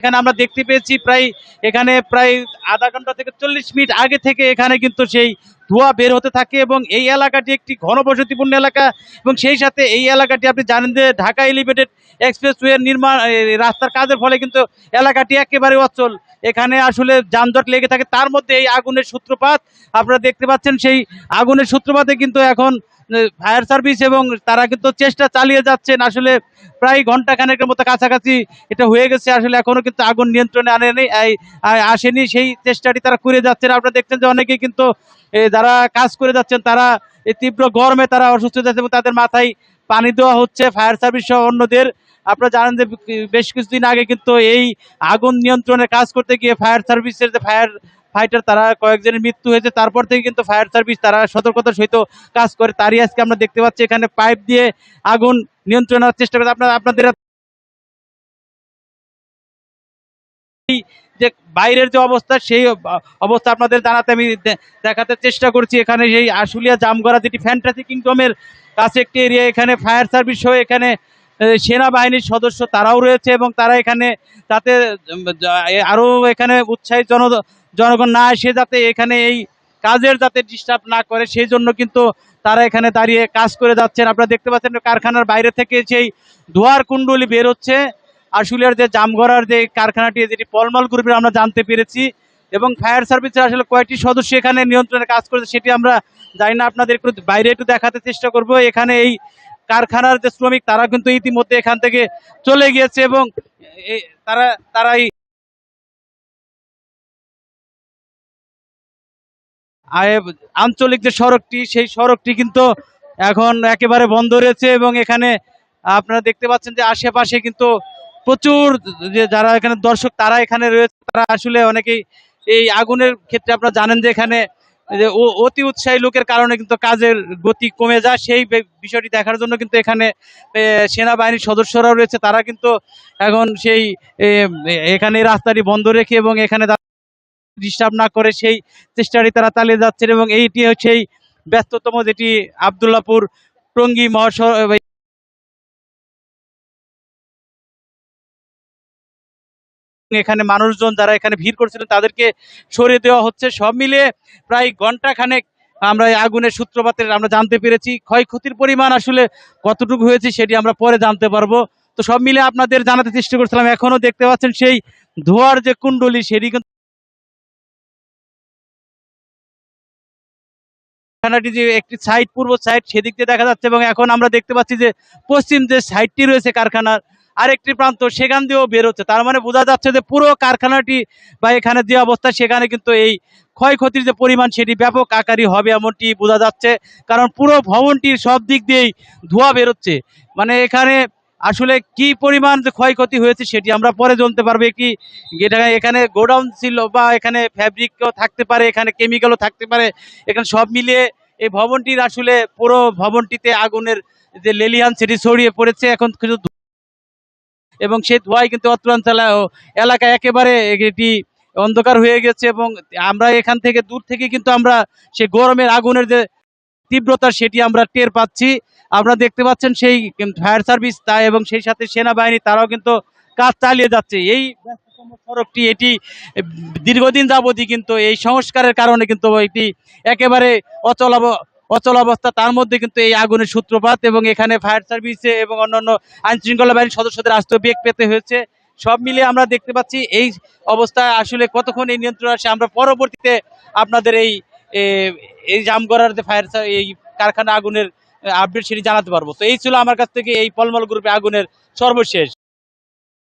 এখানে আমরা দেখতে পেয়েছি প্রায়, এখানে প্রায় আধা ঘণ্টা থেকে চল্লিশ মিনিট আগে থেকে এখানে কিন্তু সেই ধোঁয়া বের হতে থাকে এবং এই এলাকাটি একটি ঘনবসতিপূর্ণ এলাকা এবং সেই সাথে এই এলাকাটি আপনি জানেন যে ঢাকা এলিভেটেড এক্সপ্রেসওয়ে নির্মাণ রাস্তার কাজের ফলে কিন্তু এলাকাটি একেবারে অচল। এখানে আসলে যানজট লেগে থাকে। তার মধ্যে এই আগুনের সূত্রপাত আপনারা দেখতে পাচ্ছেন, সেই আগুনের সূত্রপাতে কিন্তু এখন ফায়ার সার্ভিস এবং তারা কিন্তু চেষ্টা চালিয়ে যাচ্ছেন। আসলে প্রায় ঘণ্টা খানেকের মতো কাছাকাছি এটা হয়ে গেছে। আসলে এখনও কিন্তু আগুন নিয়ন্ত্রণে আনেনি আসেনি। সেই চেষ্টাটি তারা করে যাচ্ছেন। আপনারা দেখছেন যে অনেকেই কিন্তু যারা কাজ করে যাচ্ছেন, তারা এই তীব্র গরমে তারা অসুস্থ যাচ্ছে এবং তাদের মাথায় পানি দেওয়া হচ্ছে, ফায়ার সার্ভিস সহ অন্যদের। আপনারা জানেন যে বেশ কিছুদিন আগে কিন্তু এই আগুন নিয়ন্ত্রণে কাজ করতে গিয়ে ফায়ার সার্ভিসের যে ফায়ার ফাইটার, তারা কয়েকজনের মৃত্যু হয়েছে। তারপর থেকে কিন্তু ফায়ার সার্ভিস তারা সতর্কতার সহিত কাজ করে। তারই আজকে আমরা দেখতে পাচ্ছি, এখানে পাইপ দিয়ে আগুন নিয়ন্ত্রণের চেষ্টা করে আপনারা, আপনাদের যে বাইরের যে অবস্থা সেই অবস্থা আপনাদের জানাতে আমি দেখাতে চেষ্টা করছি। এখানে সেই আশুলিয়া জামগড়া যেটি ফ্যান্টাসি কিংডমের কাছে একটি এরিয়া এখানে ফায়ার সার্ভিস সহ এখানে সেনাবাহিনীর সদস্য তারাও রয়েছে এবং তারা এখানে তাতে উম, যা- এ, আরও এখানে উৎসাহী জন জনগণ না এসে যাতে এখানে এই কাজের যাতে ডিস্টার্ব না করে সেই জন্য কিন্তু তারা এখানে দাঁড়িয়ে কাজ করে যাচ্ছেন। আপনারা দেখতে পাচ্ছেন কারখানার বাইরে থেকে সেই ধোয়ার কুণ্ডলি বের হচ্ছে। আশুলিয়ার যে জামগড়ার যে কারখানাটি, যেটি পলমল গ্রুপের আমরা জানতে পেরেছি এবং ফায়ার সার্ভিসের আসলে কয়েকটি সদস্য এখানে নিয়ন্ত্রণে কাজ করেছে, সেটি আমরা জানি না। আপনাদের একটু বাইরে একটু দেখাতে চেষ্টা করব। এখানে এই কারখানার যে শ্রমিক, তারা কিন্তু ইতিমধ্যে এখান থেকে চলে গিয়েছে এবং তারা তারাই আঞ্চলিক যে সড়কটি, সেই সড়কটি কিন্তু এখন একেবারে বন্ধ রয়েছে এবং এখানে আপনারা দেখতে পাচ্ছেন যে আশেপাশে কিন্তু প্রচুর যে যারা এখানে দর্শক, তারা এখানে রয়েছে। তারা আসলে অনেকেই এই আগুনের ক্ষেত্রে আপনারা জানেন যে এখানে যে অতি উৎসাহী লোকের কারণে কিন্তু কাজের গতি কমে যায়। সেই বিষয়টি দেখার জন্য কিন্তু এখানে সেনাবাহিনীর সদস্যরাও রয়েছে। তারা কিন্তু এখন সেই এখানে রাস্তাটি বন্ধ রেখে এবং এখানে ডিস্টার্ব না করে সেই চেষ্টাটি তারা চালিয়ে যাচ্ছেন এবং এইটি হচ্ছে এই ব্যস্ততম যেটি আবদুল্লাপুর টঙ্গী মহাসড়ক এখানে মানুষজন যারা এখানে ভিড় করছিলেন তাদেরকে সরিয়ে দেওয়া হচ্ছে। সব মিলিয়ে প্রায় ঘণ্টা খানেক আমরা এই আগুনের সূত্রপাতের আমরা জানতে পেরেছি। ক্ষয়ক্ষতির পরিমাণ আসলে কতটুকু হয়েছে সেটি আমরা পরে জানতে পারব। তো সব মিলে আপনাদের জানাতে চেষ্টা করছিলাম, এখনও দেখতে পাচ্ছেন সেই ধোয়ার যে কুণ্ডলি সেটি কিন্তু কারখানাটি যে একটি সাইড পূর্ব সাইড সেদিক দিয়ে দেখা যাচ্ছে এবং এখন আমরা দেখতে পাচ্ছি যে পশ্চিম যে সাইডটি রয়েছে কারখানার আরেকটি প্রান্ত, সেখান দিয়েও বের হচ্ছে তার মানে বোঝা যাচ্ছে যে পুরো কারখানাটি বা এখানে যে অবস্থা, সেখানে কিন্তু এই ক্ষয়ক্ষতির যে পরিমাণ, সেটি ব্যাপক আকারই হবে এমনটি বোঝা যাচ্ছে। কারণ পুরো ভবনটির সব দিক দিয়েই ধোঁয়া বেরোচ্ছে। মানে এখানে আসলে কি পরিমাণ যে ক্ষয়ক্ষতি হয়েছে, সেটি আমরা পরে জানতে পারব। কি এখানে গোডাউন ছিল বা এখানে ফ্যাব্রিকও থাকতে পারে, এখানে কেমিক্যালও থাকতে পারে, এখানে সব মিলিয়ে এই ভবনটির আসলে পুরো ভবনটিতে আগুনের যে লেলিয়ান সেটি ছড়িয়ে পড়েছে। এখন কিছু এবং সেই ধোঁয়ায় কিন্তু অত্র এলাকায় একেবারে এটি অন্ধকার হয়ে গেছে এবং আমরা এখান থেকে দূর থেকে কিন্তু আমরা সেই গরমের আগুনের যে তীব্রতা সেটি আমরা টের পাচ্ছি। আপনারা দেখতে পাচ্ছেন সেই ফায়ার সার্ভিস তা এবং সেই সাথে সেনাবাহিনী তারাও কিন্তু কাজ চালিয়ে যাচ্ছে। এই সড়কটি এটি দীর্ঘদিন যাবতই কিন্তু এই সংস্কারের কারণে কিন্তু এটি একেবারে অচল অচল অবস্থা, তার মধ্যে কিন্তু এই আগুনের সূত্রপাত এবং এখানে ফায়ার সার্ভিসে এবং অন্যান্য আইন শৃঙ্খলা বাহিনীর সদস্যদের আসতে বেগ পেতে হয়েছে। সব মিলিয়ে আমরা দেখতে পাচ্ছি এই অবস্থায় আসলে কতক্ষণ এই নিয়ন্ত্রণ আসে, আমরা পরবর্তীতে আপনাদের এই এই জামগড়ার যে ফায়ার এই কারখানা আগুনের আপডেট সেটি জানাতে পারব। তো এই ছিল আমার কাছ থেকে এই পলমল গ্রুপে আগুনের সর্বশেষ।